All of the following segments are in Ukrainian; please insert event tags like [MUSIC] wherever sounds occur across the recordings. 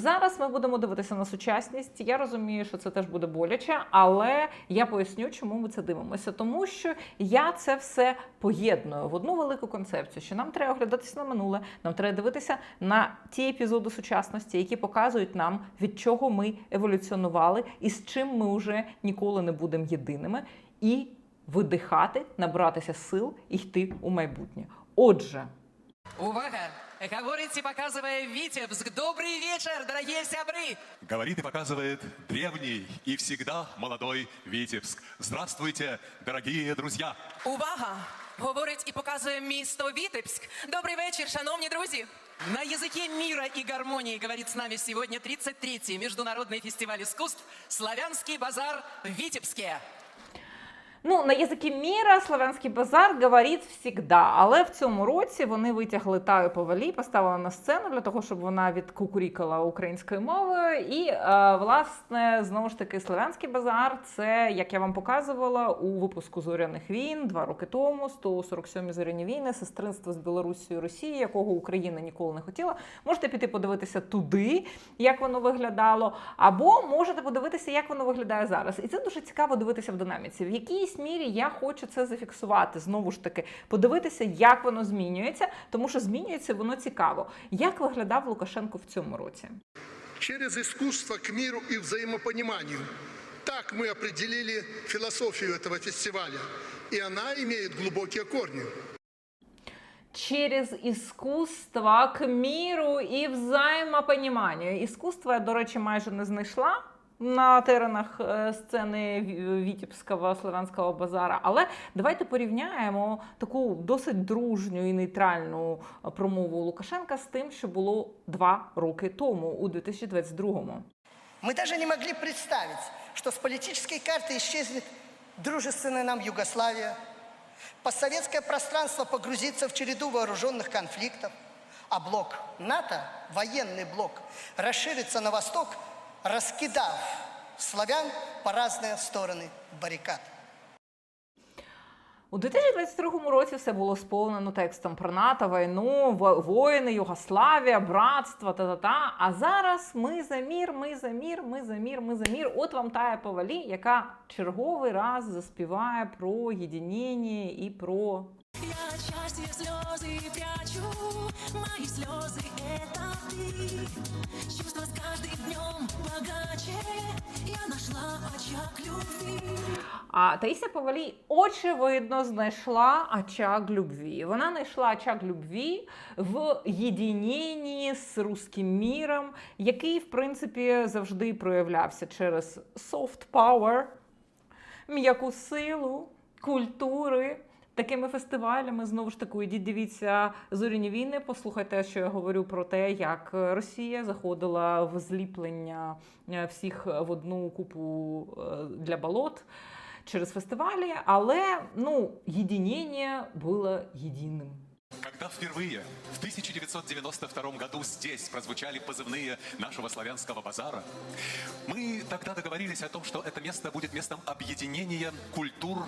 зараз ми будемо дивитися на сучасність. Я розумію, що це теж буде боляче, але я поясню, чому ми це дивимося. Тому що я це все поєдную в одну велику концепцію, що нам треба оглядатися на минуле, нам треба дивитися на ті епізоди сучасності, які показують нам, від чого ми еволюціонували і з чим ми вже ніколи не будемо єдиними, і видихати, набратися сил і йти у майбутнє. Отже. Увага! Говорить и показывая Витебск. Добрый вечер, дорогие сябры! Говорит и показывает древний и всегда молодой Витебск. Здравствуйте, дорогие друзья! Увага! Говорить і показує місто Вітебськ. Добрий вечір, шановні друзі! На языке мира и гармонии говорит с нами сегодня 33-й Международный фестиваль искусств «Славянский базар в Витебске». Ну, на язикі міра Славянський базар говорить всігда, але в цьому році вони витягли Таю Повалі, поставили на сцену для того, щоб вона відкукурікала українською мовою. І е, власне знову ж таки Славянський базар це як я вам показувала у випуску зоряних війн два роки тому, 147 зоряні війни, сестринство з Білорусією і Росією, якого Україна ніколи не хотіла. Можете піти подивитися туди, як воно виглядало, або можете подивитися, як воно виглядає зараз. І це дуже цікаво дивитися в динаміці. В якійсь мірі я хочу це зафіксувати. Знову ж таки, подивитися, як воно змінюється, тому що змінюється воно цікаво. Як виглядав Лукашенко в цьому році? через искусство к миру и взаимопониманию. Так мы определили философию этого фестиваля. И она имеет глубокие корни. Через іскусство к міру і взаємопоніманню. Іскусство я, до речі, майже не знайшла На теренах е, сцени Ві- Вітебського славянського базара, але давайте порівняємо таку досить дружню і нейтральну е, промову Лукашенка з тим, що було два роки тому, у 2022-му. Мы даже не могли представить, что с политической карты исчезнет дружественная нам Югославия, постсоветское пространство погрузится в череду вооруженных конфликтов, а блок НАТО, военный блок, расширится на восток, раскидав славян по разные стороны баррикад. У 2022 році все було сповнено текстом про НАТО, війну, во- воїни, Югославія, братство, та-та-та. А зараз ми за мір, ми за мір, ми за мір, ми за мір. От вам тая повалі, яка черговий раз заспіває про єдиніння і про Я от счастья слезы прячу, мои слезы это ты. Чувства с каждым днем богаче, я нашла очаг любви. А Таїся Повалій, очевидно, знайшла очаг любві. Вона знайшла очаг любві в єдинінні з руським міром, який, в принципі, завжди проявлявся через soft power, м'яку силу, культури. Такими фестивалями знову ж таки ідіть дивіться зоряні війни. Послухайте, що я говорю про те, як Росія заходила в зліплення е, всіх в одну купу е, для болот через фестивалі, але ну єдиніння було єдиним. Когда впервые в 1992 году здесь прозвучали позывные нашего славянского базара, мы тогда договорились о том, что это место будет местом объединения культур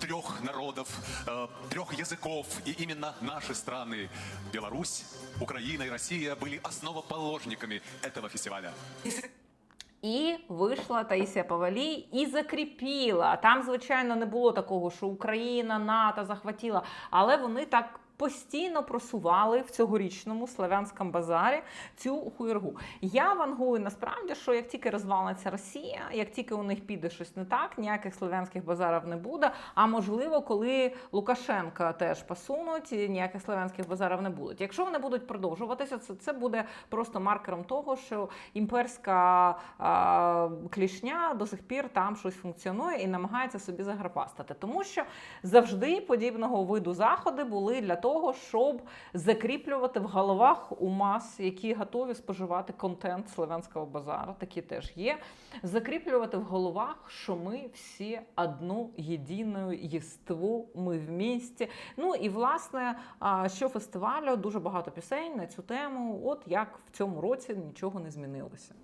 трех народов, э, трех языков. И именно наши страны, Беларусь, Украина и Россия, были основоположниками этого фестиваля. І вийшла Таїсія Павалій і закріпіла. Там, звичайно, не було такого, що Україна, НАТО захватила, але вони так. Постійно просували в цьогорічному славянському базарі цю хуйргу. Я вангую насправді, що як тільки розвалиться Росія, як тільки у них піде щось не так, ніяких славянських базарів не буде. А можливо, коли Лукашенка теж посунуть, ніяких славянських базарів не будуть. Якщо вони будуть продовжуватися, це, це буде просто маркером того, що імперська а, клішня до сих пір там щось функціонує і намагається собі заграпастати. Тому що завжди подібного виду заходи були для того, щоб закріплювати в головах у мас, які готові споживати контент славянського базару, такі теж є. Закріплювати в головах, що ми всі одну єдину єству, ми в місті. Ну і власне, що фестивалю дуже багато пісень на цю тему. От як в цьому році нічого не змінилося.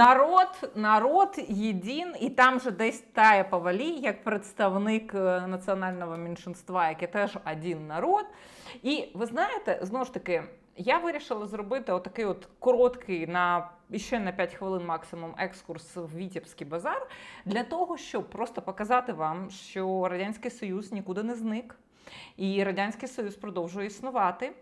Народ, народ єдин, і там же десь Тая Павалі, як представник е, національного меншинства, яке теж один народ. І ви знаєте, знову ж таки, я вирішила зробити отакий от короткий на ще на 5 хвилин максимум екскурс в Вітебський базар для того, щоб просто показати вам, що Радянський Союз нікуди не зник, і Радянський Союз продовжує існувати.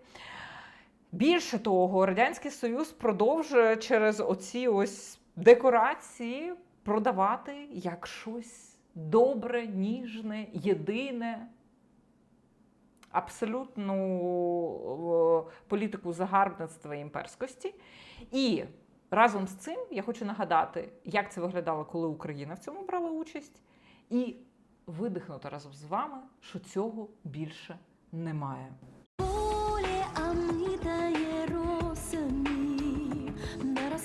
Більше того, Радянський Союз продовжує через оці ось декорації продавати як щось добре, ніжне, єдине. Абсолютну політику загарбництва і імперськості. І разом з цим я хочу нагадати, як це виглядало, коли Україна в цьому брала участь, і видихнути разом з вами, що цього більше немає.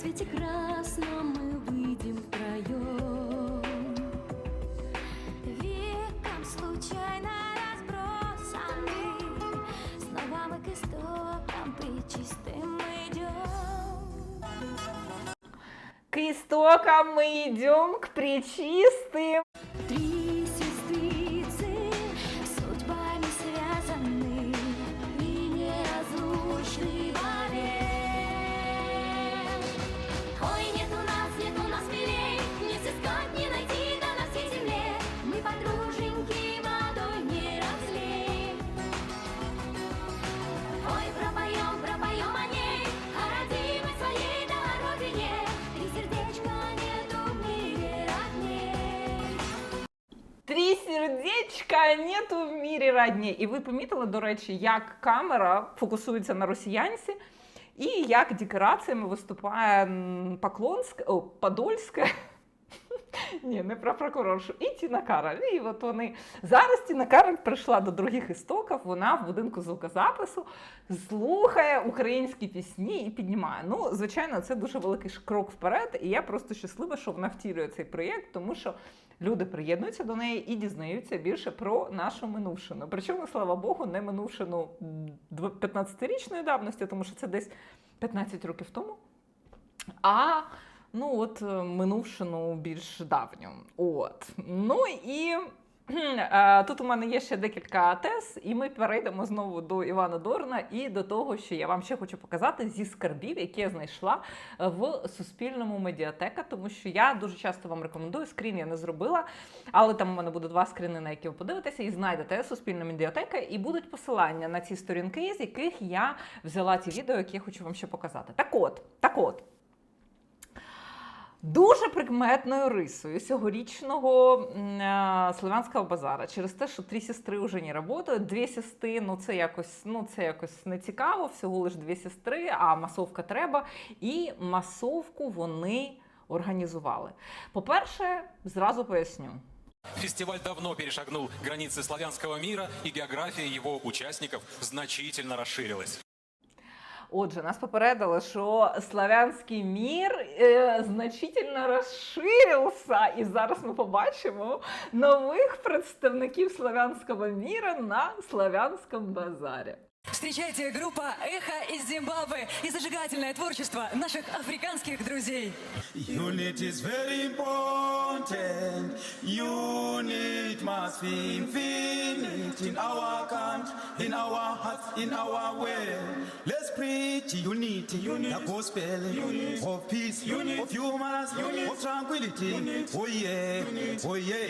Рассвете красном мы выйдем втроем. Веком случайно разбросаны, Снова мы к истокам причистым идем. К истокам мы идем, к причистым. Сердечка нету в мірі радні. І ви помітили, до речі, як камера фокусується на росіянці, і як декораціями виступає м, Поклонська, о, Подольська. Ні, не про прокуроршу. І Тіна Кароль. І от вони зараз Тіна Кароль прийшла до других істоків. Вона в будинку звукозапису слухає українські пісні і піднімає. Ну, звичайно, це дуже великий крок вперед. І я просто щаслива, що вона втілює цей проєкт, тому що люди приєднуються до неї і дізнаються більше про нашу минувшину. Причому, слава Богу, не минувшину 15-річної давності, тому що це десь 15 років тому. А ну от е, минувшину більш давню. От. Ну і е, тут у мене є ще декілька тез, і ми перейдемо знову до Івана Дорна і до того, що я вам ще хочу показати зі скарбів, які я знайшла в суспільному медіатека, тому що я дуже часто вам рекомендую. Скрін я не зробила, але там у мене буде два скріни, на які ви подивитеся, і знайдете суспільна медіатека, і будуть посилання на ці сторінки, з яких я взяла ті відео, які я хочу вам ще показати. Так от, так от. Дуже прикметною рисою цьогорічного е, Слов'янського базара через те, що три сестри вже не працюють, дві сестри, ну це якось, ну це якось не цікаво, всього лиш дві сестри, а масовка треба. І масовку вони організували. По-перше, зразу поясню. Фестиваль давно перешагнул границы славянского мира, и география его участников значительно расширилась. Отже, нас попередили, що славянський мір е, значительно розширився, і зараз ми побачимо нових представників славянського міра на славянському базарі. Встречайте группа «Эхо» из Зимбабве и зажигательное творчество наших африканских друзей. Unity is very important. Unity must be infinite in our country, in our hearts, in our way. Let's preach unity, the gospel of peace, of humanity, of tranquility. Oh yeah, oh yeah.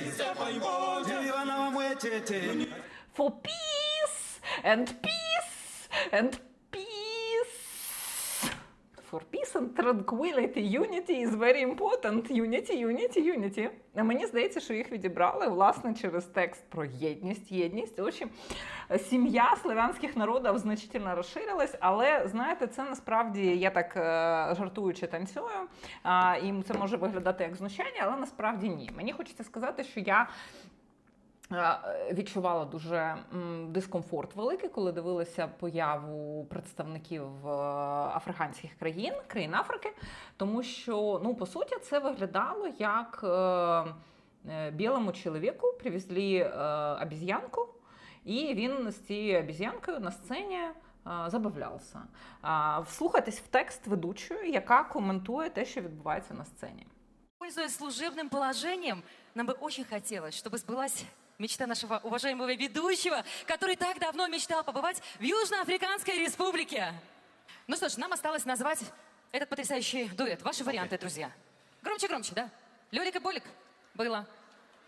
Vana vamwe chete. For peace and peace and peace. For peace and tranquility. Unity is very important. Unity, unity, unity. А Мені здається, що їх відібрали власне через текст про єдність. Єдність. Очі сім'я славянських народів значительно розширилась, але знаєте, це насправді я так е, жартуючи танцюю. І це може виглядати як знущання, але насправді ні. Мені хочеться сказати, що я відчувала дуже м, дискомфорт великий, коли дивилася появу представників е, африканських країн, країн Африки, тому що, ну, по суті, це виглядало як е, е, білому чоловіку привезли е, обіз'янку, і він з цією обіз'янкою на сцені а, забавлявся. А, Вслухайтесь в текст ведучої, яка коментує те, що відбувається на сцені. Пользуясь служебным положением, нам бы очень хотелось, чтобы сбылась Мечта нашего уважаемого ведущего, который так давно мечтал побывать в Южноафриканской республике. Ну что ж, нам осталось назвать этот потрясающий дуэт. Ваши варианты, друзья. Громче, громче, да? Лёлик и Болик? Было.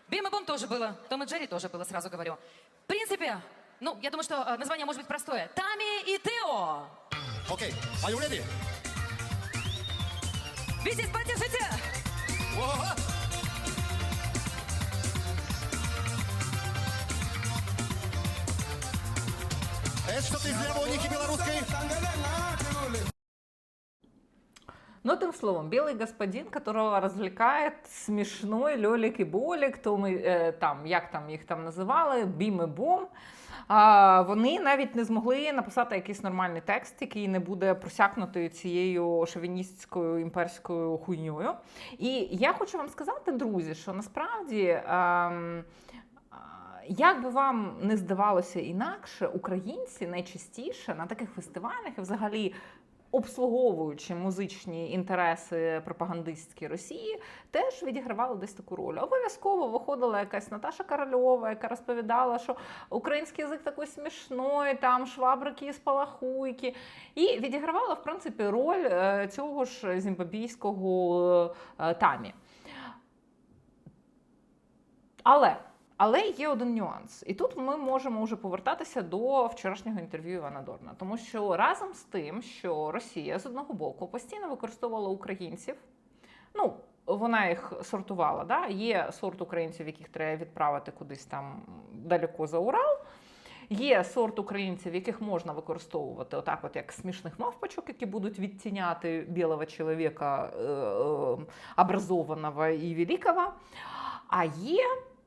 Бим и Бом тоже было. Том и Джерри тоже было, сразу говорю. В принципе, ну, я думаю, что э, название может быть простое. Тами и Тео. Okay, are you ready? Витязь, поддержите! Это что-то из гармоники белорусской. Ну, тем словом, белый господин, которого развлекает смішной Льолік і Болік, то ми е, там, як там їх там називали, Бім і Бом. А, вони навіть не змогли написати якийсь нормальний текст, який не буде просякнутий цією шовіністською імперською хуйньою. І я хочу вам сказати, друзі, що насправді. а, як би вам не здавалося інакше, українці найчастіше на таких фестивалях і взагалі обслуговуючи музичні інтереси пропагандистські Росії, теж відігравали десь таку роль. Обов'язково виходила якась Наташа Корольова, яка розповідала, що український язик такий смішний, там швабрики і спалахуйки. І відігравала, в принципі, роль е, цього ж зімбабійського е, тамі. Але. Але є один нюанс, і тут ми можемо вже повертатися до вчорашнього інтерв'ю Івана Дорна, тому що разом з тим, що Росія з одного боку постійно використовувала українців, ну вона їх сортувала. Да? Є сорт українців, яких треба відправити кудись там далеко за Урал. Є сорт українців, яких можна використовувати отак, от як смішних мавпочок, які будуть відтіняти білого чоловіка е, е, образованого і великого. А є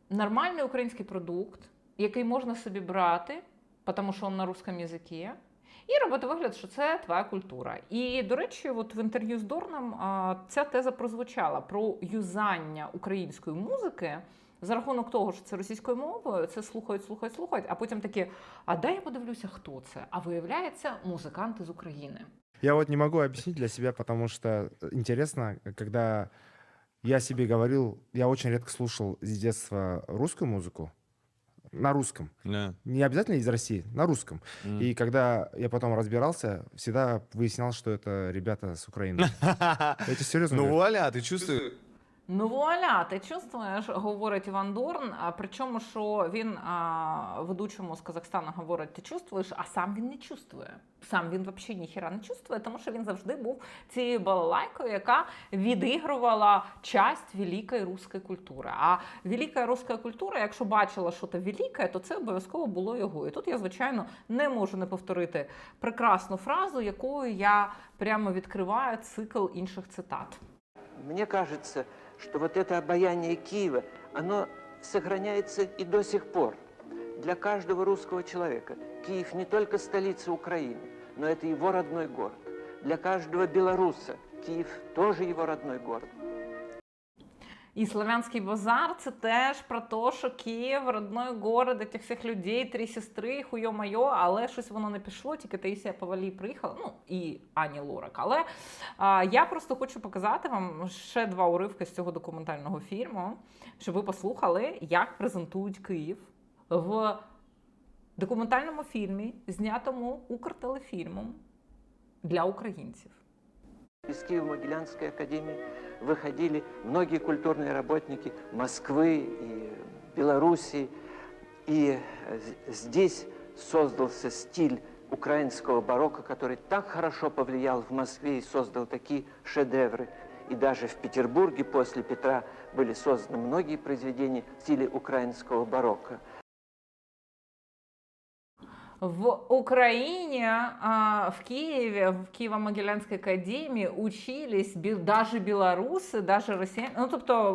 нормальний український продукт, який можна собі брати, тому що він на русском язикі, і робити вигляд, що це твоя культура. І, до речі, от в інтерв'ю з Дорном ця теза прозвучала про юзання української музики. За рахунок того, що це російською мовою, це слухають, слухають, слухають, а потім такі: а дай я подивлюся, хто це. А виявляється, музиканти з України. Я вот не могу объяснить для себя, потому что интересно, когда я себе говорил, я очень редко слушал с детства русскую музыку, на русском. Да. Не обязательно из России, на русском. М. И когда я потом разбирался, всегда выяснялось, что это ребята с Украины. [LAUGHS] Тебе серьезно Ну говорю. вуаля, ти чувствуєш? Ну вуаля, ти чувствуєш, говорить Іван Дорн. Причому, що він а, ведучому з Казахстану говорить, ти чувствуєш, а сам він не чувствує. Сам він взагалі ніхіра не чувствує, тому що він завжди був цією балалайкою, яка відігрувала часть великої руської культури. А велика руська культура, якщо бачила щось велике, то це обов'язково було його. І тут я, звичайно, не можу не повторити прекрасну фразу, якою я прямо відкриваю цикл інших цитат. Мне кажется, что вот это обаяние Киева, оно сохраняется и до сих пор. Для каждого русского человека Киев не только столица Украины, но это его родной город. Для каждого белоруса Киев тоже его родной город. І Славянський базар це теж про те, що Київ, родной город цих всіх людей, три сестри, хуйо майо, але щось воно не пішло, тільки Таїсія Павалі приїхала, ну і Ані Лорак. Але а, я просто хочу показати вам ще два уривки з цього документального фільму, щоб ви послухали, як презентують Київ в документальному фільмі, знятому Укртелефільмом для українців. Из Киево-Могилянской академии выходили многие культурные работники Москвы и Белоруссии. И э, здесь создался стиль украинского барокко, который так хорошо повлиял в Москве и создал такие шедевры. И даже в Петербурге после Петра были созданы многие произведения в стиле украинского барокко. В Украине, в Киеве, в Киево-Могилянской академії учились даже білоруси, даже росіяни. Ну тобто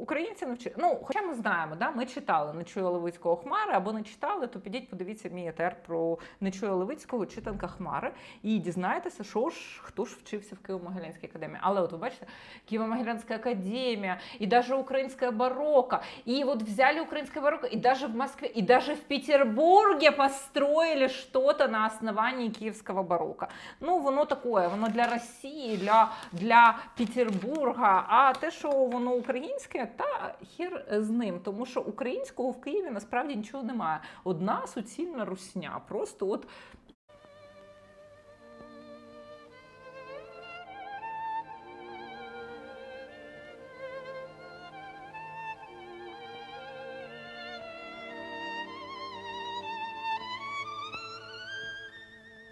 українці не вчили. Ну, хоча ми знаємо, да, ми читали Нечуя Левицького Хмари, або не читали, то підіть, подивіться мій етер про Нечуя Левицького, читанка Хмари, і дізнайтеся, що ж хто ж вчився в Києво-Могилянській академії. Але от ви бачите, Киево-Могилянская академия, и даже украинская барокко, и вот взяли украинское барокко, и даже в Москве, и даже в Петербурге построили построили что-то на основании киевского барокко. Ну, воно такое, воно для Росії, для, для Петербурга. А те, що воно українське, та хір з ним. Тому що українського в Києві насправді нічого немає. Одна суцільна русня. Просто от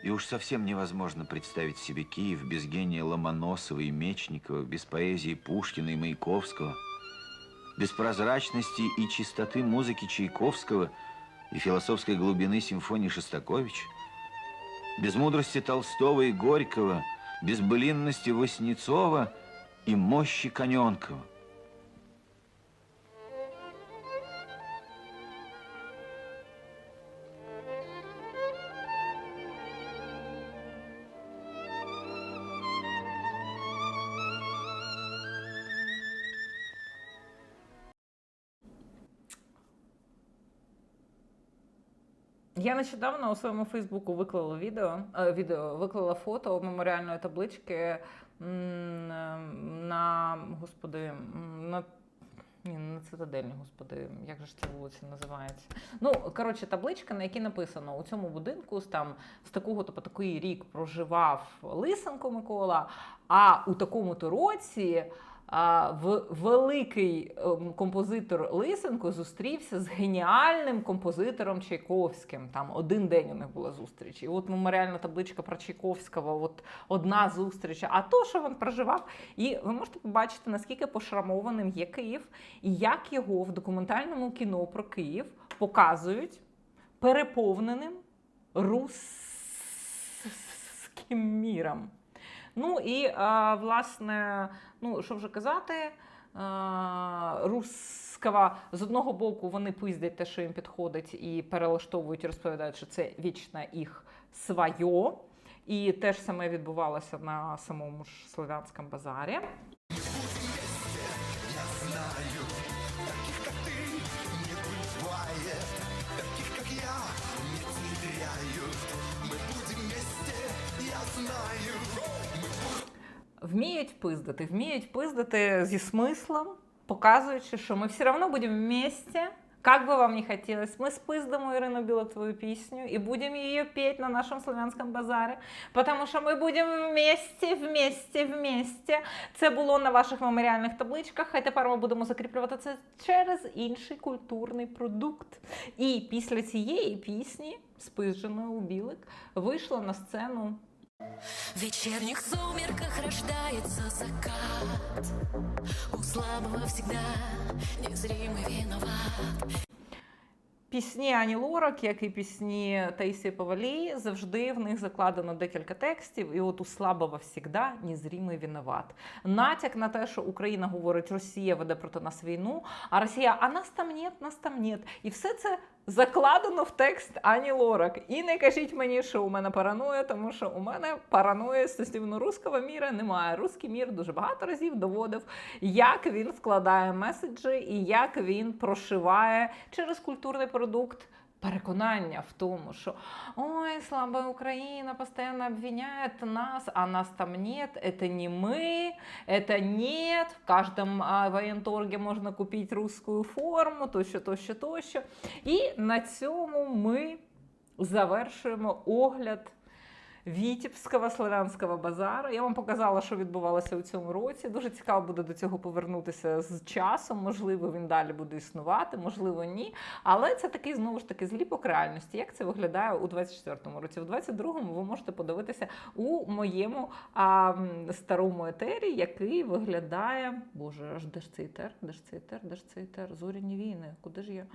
И уж совсем невозможно представить себе Киев без гения Ломоносова и Мечникова, без поэзии Пушкина и Маяковского, без прозрачности и чистоты музыки Чайковского и философской глубины симфонии Шостаковича, без мудрости Толстого и Горького, без былинности Васнецова и мощи Коненкова. Я нещодавно у своєму Фейсбуку виклала відео, е, відео виклала фото меморіальної таблички е, на господи, на ні, не цитадельні, господи, як же ж ця вулиця називається? Ну, коротше, табличка, на якій написано у цьому будинку там з такого то по такий рік проживав Лисенко Микола, а у такому-то році. В великий ем, композитор Лисенко зустрівся з геніальним композитором Чайковським. Там один день у них була зустріч. І от меморіальна табличка про Чайковського, от одна зустріч. А то, що він проживав, і ви можете побачити, наскільки пошрамованим є Київ, і як його в документальному кіно про Київ показують переповненим русським міром. Ну і власне, ну що вже казати, русского з одного боку вони пиздять те, що їм підходить, і перелаштовують, розповідають, що це вічно їх своє. І те ж саме відбувалося на самому ж слов'янському базарі. Вміють пиздити, вміють пиздити зі смислом, показуючи, що ми все одно будемо вместе. Как бы вам ни хотелось, мы спиздимо Ирину Билок твою песню и будем ее петь на нашем славянском базаре, потому що ми будемо вместе, вместе, вместе. Це було на ваших меморіальних табличках, а тепер ми будемо закріплювати це через інший культурний продукт. І після цієї пісні, спизженої у Білик, вийшла на сцену В вечерних сумерках рождается закат У слабого всегда незримый виноват Пісні Ані Лорак, як і пісні Таїсії Павалій, завжди в них закладено декілька текстів, і от у слабого всігда незрімий виноват. Натяк на те, що Україна говорить, Росія веде проти нас війну, а Росія, а нас там нет, нас там нет. І все це закладено в текст Ані Лорак. І не кажіть мені, що у мене параноя, тому що у мене параноя стосовно руского міра немає. Руський мір дуже багато разів доводив, як він вкладає меседжі і як він прошиває через культурний продукт Переконання в тому, що ой, слабая Украина постоянно обвиняет нас, а нас там нет, это не мы, это нет, в каждом а, воєнторгі можна купити русскую форму, тощо, тощо, тощо. І на цьому ми завершуємо огляд Вітібського славянського базару. Я вам показала, що відбувалося у цьому році. Дуже цікаво буде до цього повернутися з часом. Можливо, він далі буде існувати, можливо, ні. Але це такий знову ж таки зліпок реальності. Як це виглядає у 24-му році? У 22-му ви можете подивитися у моєму а, старому етері, який виглядає. Боже, аж де ж цей етер? Де ж цей етер? Де ж цей етер? Зоряні війни. Куди ж я?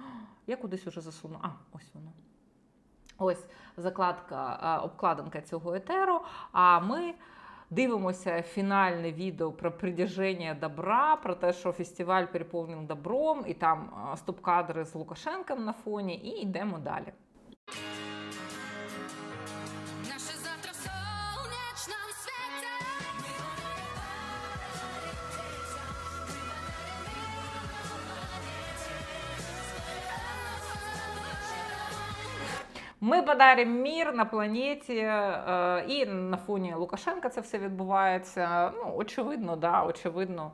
Я кудись уже засуну. А, ось воно. Ось закладка, обкладинка цього етеру. А ми дивимося фінальне відео про придержання добра, про те, що фестиваль переповнений добром, і там стоп-кадри з Лукашенком на фоні, і йдемо далі. Ми подаримо мір на планеті, е, і на фоні Лукашенка це все відбувається. Ну, очевидно, да, очевидно,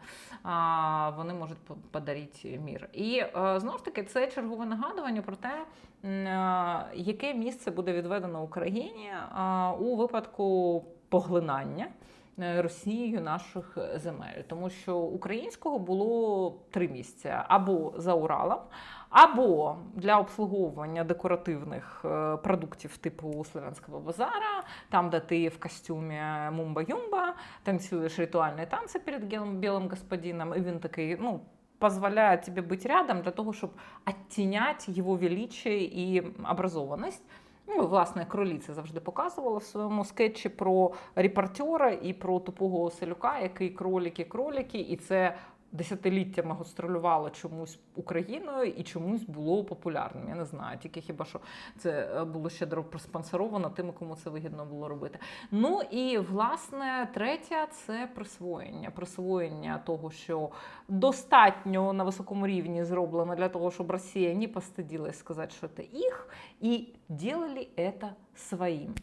вони можуть по- подарити мір. І е, знову ж таки, це чергове нагадування про те, е, яке місце буде відведено Україні у випадку поглинання. Росією наших земель, тому що українського було три місця: або за Уралом, або для обслуговування декоративних е, продуктів типу Славянського базара, там, де ти в костюмі Мумба-Юмба танцюєш ритуальні танці перед білим господином, і він такий, ну. позволяет тебе быть рядом для того, щоб оттенять його величие і образованість. Ну, власне, кролі це завжди показувала в своєму скетчі про репортера і про тупого селюка, який кроліки, кроліки, і це десятиліттями гастролювало чомусь Україною і чомусь було популярним. Я не знаю, тільки хіба що це е, було щедро проспонсоровано тими, кому це вигідно було робити. Ну і власне третя це присвоєння. Присвоєння того, що достатньо на високому рівні зроблено для того, щоб Росія не постиділась сказати, що це їх, і делали це своїм.